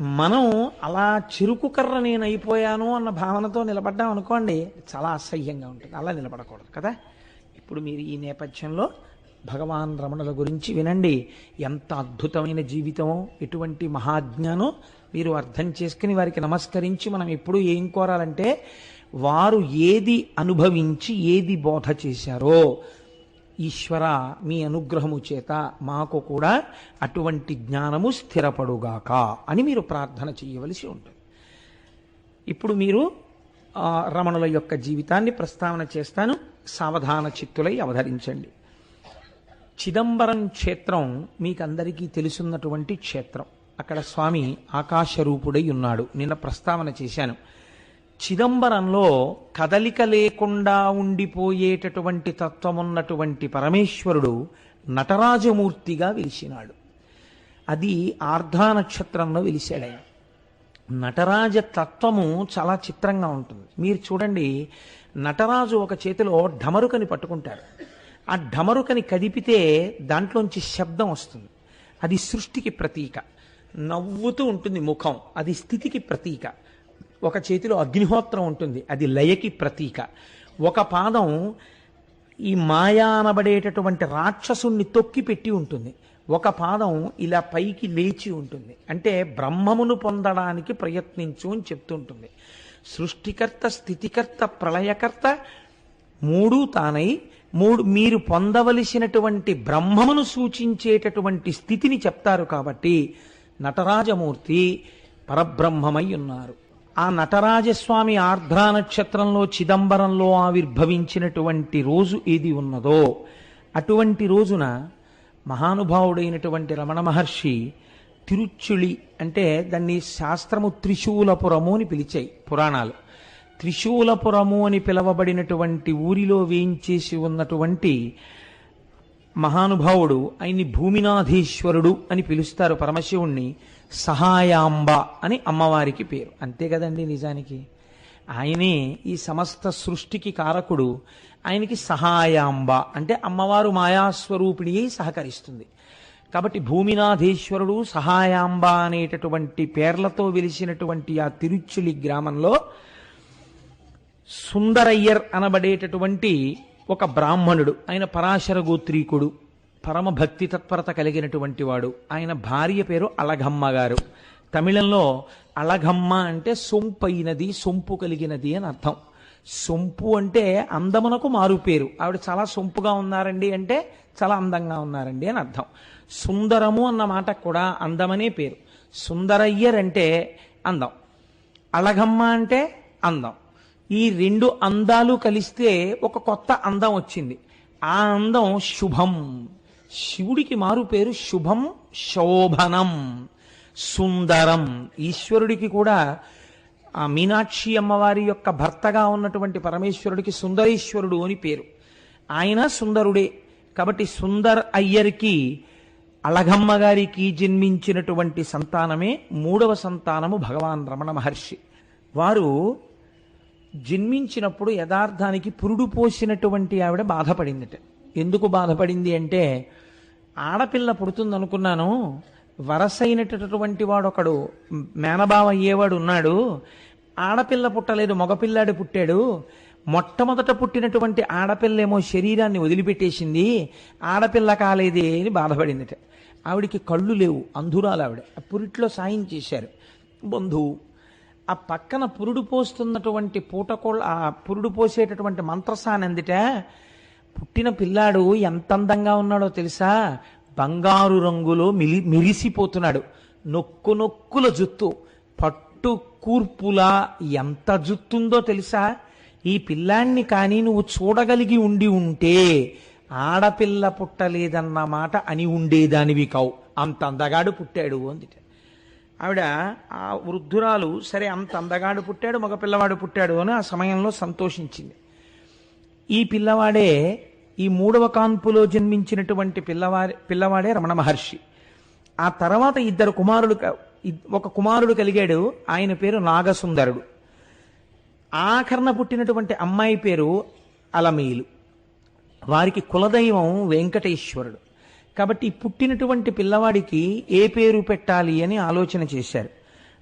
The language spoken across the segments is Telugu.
మనం అలా చెరుకు కర్ర నేను అయిపోయాను అన్న భావనతో నిలబడ్డాం అనుకోండి చాలా అసహ్యంగా ఉంటుంది. అలా నిలబడకూడదు కదా? ఇప్పుడు మీరు ఈ నేపథ్యంలో భగవాన్ రమణుల గురించి వినండి. ఎంత అద్భుతమైన జీవితం ఎటువంటి మహాజ్ఞానం మీరు అర్థం చేసుకుని వారికి నమస్కరించి మనం ఎప్పుడు ఏం కోరాలంటే వారు ఏది అనుభవించి ఏది బోధ చేశారో ఈశ్వర మీ అనుగ్రహము చేత మాకు కూడా అటువంటి జ్ఞానము స్థిరపడుగాక అని మీరు ప్రార్థన చేయవలసి ఉంటుంది. ఇప్పుడు మీరు రమణుల యొక్క జీవితాన్ని ప్రస్తావన చేస్తాను. సావధాన చిత్తులై అవధరించండి. చిదంబరం క్షేత్రం మీకందరికీ తెలుసున్నటువంటి క్షేత్రం. అక్కడ స్వామి ఆకాశరూపుడై ఉన్నాడు. నిన్న ప్రస్తావన చేశాను. చిదంబరంలో కదలిక లేకుండా ఉండిపోయేటటువంటి తత్వమున్నటువంటి పరమేశ్వరుడు నటరాజమూర్తిగా వెలిసినాడు. అది ఆర్ధా నక్షత్రంలో వెలిశాడు ఆయన నటరాజ తత్వము చాలా చిత్రంగా ఉంటుంది. మీరు చూడండి నటరాజు ఒక చేతిలో ఢమరుకని పట్టుకుంటారు. ఆ ఢమరుకని కదిపితే దాంట్లోంచి శబ్దం వస్తుంది. అది సృష్టికి ప్రతీక. నవ్వుతూ ఉంటుంది ముఖం. అది స్థితికి ప్రతీక. ఒక చేతిలో అగ్నిహోత్రం ఉంటుంది. అది లయకి ప్రతీక. ఒక పాదం ఈ మాయా అనబడేటటువంటి రాక్షసుణ్ణి తొక్కి పెట్టి ఉంటుంది. ఒక పాదం ఇలా పైకి లేచి ఉంటుంది. అంటే బ్రహ్మమును పొందడానికి ప్రయత్నించు అని చెప్తుంటుంది. సృష్టికర్త స్థితికర్త ప్రళయకర్త మూడు తానై మూడు మీరు పొందవలసినటువంటి బ్రహ్మమును సూచించేటటువంటి స్థితిని చెప్తారు కాబట్టి నటరాజమూర్తి పరబ్రహ్మమై ఉన్నారు. ఆ నటరాజస్వామి ఆర్ద్రా నక్షత్రంలో చిదంబరంలో ఆవిర్భవించినటువంటి రోజు ఏది ఉన్నదో అటువంటి రోజున మహానుభావుడైనటువంటి రమణ మహర్షి తిరుచుళి అంటే దాన్ని శాస్త్రము త్రిశూలపురము అని పిలిచాయి పురాణాలు. త్రిశూలపురము అని పిలవబడినటువంటి ఊరిలో వేయించేసి ఉన్నటువంటి మహానుభావుడు ఆయన్ని భూమినాధీశ్వరుడు అని పిలుస్తారు పరమశివుణ్ణి. సహాయాంబ అని అమ్మవారికి పేరు. అంతే కదండి నిజానికి? ఆయనే ఈ సమస్త సృష్టికి కారకుడు. ఆయనకి సహాయాంబ అంటే అమ్మవారు మాయాస్వరూపిణి అయి సహకరిస్తుంది. కాబట్టి భూమినాథేశ్వరుడు సహాయాంబ అనేటటువంటి పేర్లతో వెలిసినటువంటి ఆ తిరుచులి గ్రామంలో సుందరయ్యర్ అనబడేటటువంటి ఒక బ్రాహ్మణుడు. ఆయన పరాశర గోత్రీకుడు పరమ భక్తి తత్పరత కలిగినటువంటి వాడు. ఆయన భార్య పేరు అలఘమ్మ గారు. తమిళంలో అలఘమ్మ అంటే సొంపైనది సొంపు కలిగినది అని అర్థం. సొంపు అంటే అందమునకు మారు పేరు. ఆవిడ చాలా సొంపుగా ఉన్నారండి అంటే చాలా అందంగా ఉన్నారండి అని అర్థం. సుందరము అన్న మాట కూడా అందమనే పేరు. సుందరయ్యర్ అంటే అందం. అలగమ్మ అంటే అందం. ఈ రెండు అందాలు కలిస్తే ఒక కొత్త అందం వచ్చింది. ఆ అందం శుభం. శివుడికి మారు పేరు శుభం శోభనం సుందరం. ఈశ్వరుడికి కూడా ఆ మీనాక్షి అమ్మవారి యొక్క భర్తగా ఉన్నటువంటి పరమేశ్వరుడికి సుందరేశ్వరుడు అని పేరు. ఆయన సుందరుడే. కాబట్టి సుందర్ అయ్యర్కి అలగమ్మ గారికి జన్మించినటువంటి సంతానమే మూడవ సంతానము భగవాన్ రమణ మహర్షి. వారు జన్మించినప్పుడు యథార్థానికి పురుడు పోసినటువంటి ఆవిడ బాధపడిందిట. ఎందుకు బాధపడింది అంటే ఆడపిల్ల పుడుతుందనుకున్నాను వరసైనటువంటి వాడు ఒకడు మేనబావ అయ్యేవాడు ఉన్నాడు ఆడపిల్ల పుట్టలేదు మగపిల్లాడు పుట్టాడు మొట్టమొదట పుట్టినటువంటి ఆడపిల్లేమో శరీరాన్ని వదిలిపెట్టేసింది ఆడపిల్ల కాలేదే అని బాధపడిందిట. ఆవిడికి కళ్ళు లేవు అంధురాలు ఆవిడ. పురిట్లో సాయం చేశారు. బంధువు ఆ పక్కన పురుడు పోస్తున్నటువంటి పూటకోళ్ళ ఆ పురుడు పోసేటటువంటి మంత్రసాని అందిట పుట్టిన పిల్లాడు ఎంత అందంగా ఉన్నాడో తెలుసా? బంగారు రంగులో మిలి మిరిసిపోతున్నాడు. నొక్కు నొక్కుల జుత్తు. పట్టు కూర్పులా ఎంత జుత్తుందో తెలుసా? ఈ పిల్లాన్ని కానీ నువ్వు చూడగలిగి ఉండి ఉంటే ఆడపిల్ల పుట్టలేదన్న మాట అని ఉండేదానివి కావు. అంత అందగాడు పుట్టాడు అందిట. ఆవిడ ఆ వృద్ధురాలు సరే అంత అందగాడు పుట్టాడు మగ పిల్లవాడు పుట్టాడు అని ఆ సమయంలో సంతోషించింది. ఈ పిల్లవాడే ఈ మూడవ కాన్పులో జన్మించినటువంటి పిల్లవారి పిల్లవాడే రమణ మహర్షి. ఆ తర్వాత ఇద్దరు కుమారులు ఒక కుమారుడు కలిగాడు ఆయన పేరు నాగసుందరుడు. ఆఖరణ పుట్టినటువంటి అమ్మాయి పేరు అలమేలు. వారికి కులదైవం వెంకటేశ్వరుడు. కాబట్టి పుట్టినటువంటి పిల్లవాడికి ఏ పేరు పెట్టాలి అని ఆలోచన చేశారు.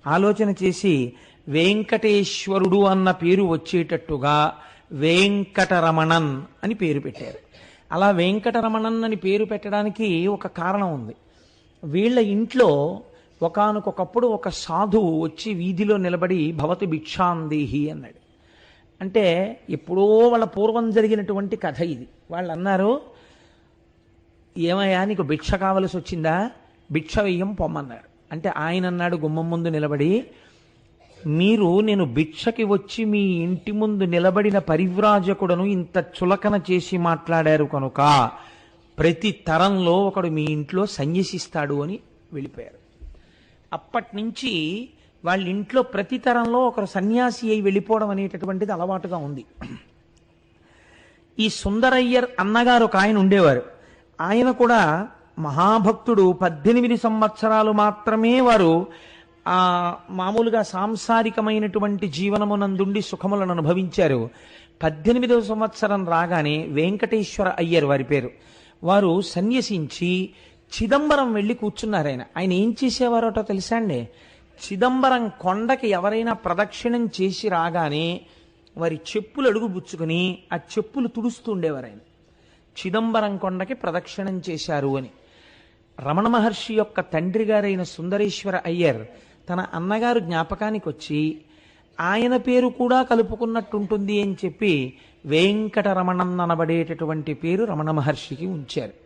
ఆలోచన చేసి వెంకటేశ్వరుడు అన్న పేరు వచ్చేటట్టుగా వెంకటరమణన్ అని పేరు పెట్టారు. అలా వెంకటరమణన్ అని పేరు పెట్టడానికి ఒక కారణం ఉంది. వీళ్ళ ఇంట్లో ఒకనకొకప్పుడు ఒక సాధువు వచ్చి వీధిలో నిలబడి భవతి భిక్షాందేహి అన్నాడు. అంటే ఎప్పుడో వాళ్ళ పూర్వం జరిగినటువంటి కథ ఇది. వాళ్ళు అన్నారు ఏమయ్యా నీకు భిక్ష కావలసి వచ్చిందా భిక్ష వెయ్యం పొమ్మన్నారు అంటే ఆయన అన్నాడు గుమ్మం ముందు నిలబడి మీరు నేను భిక్షకి వచ్చి మీ ఇంటి ముందు నిలబడిన పరివ్రాజకుడను ఇంత చులకన చేసి మాట్లాడారు కనుక ప్రతి తరంలో ఒకడు మీ ఇంట్లో సన్యసిస్తాడు అని వెళ్ళిపోయారు. అప్పటి నుంచి వాళ్ళ ఇంట్లో ప్రతి తరంలో ఒకరు సన్యాసి అయి వెళ్ళిపోవడం అనేటటువంటిది అలవాటుగా ఉంది. ఈ సుందరయ్యర్ అన్నగారు ఒక ఆయన ఉండేవారు. ఆయన కూడా మహాభక్తుడు. పద్దెనిమిది సంవత్సరాలు మాత్రమే వారు ఆ మామూలుగా సాంసారికమైనటువంటి జీవనమునందుండి సుఖములను అనుభవించారు. పద్దెనిమిదవ సంవత్సరం రాగానే వెంకటేశ్వర అయ్యర్ వారి పేరు. వారు సన్యసించి చిదంబరం వెళ్ళి కూర్చున్నారు ఆయన. ఆయన ఏం చేసేవారోటో తెలుసా అండి? చిదంబరం కొండకి ఎవరైనా ప్రదక్షిణం చేసి రాగానే వారి చెప్పులు అడుగు పుచ్చుకుని ఆ చెప్పులు తుడుస్తూ ఉండేవారు ఆయన. చిదంబరం కొండకి ప్రదక్షిణం చేశారు అని. రమణ మహర్షి యొక్క తండ్రి గారైన సుందరేశ్వర అయ్యర్ తన అన్నగారు జ్ఞాపకానికి వచ్చి ఆయన పేరు కూడా కలుపుకున్నట్టుంటుంది అని చెప్పి వెంకటరమణన్ అనబడేటటువంటి పేరు రమణ మహర్షికి ఉంచారు.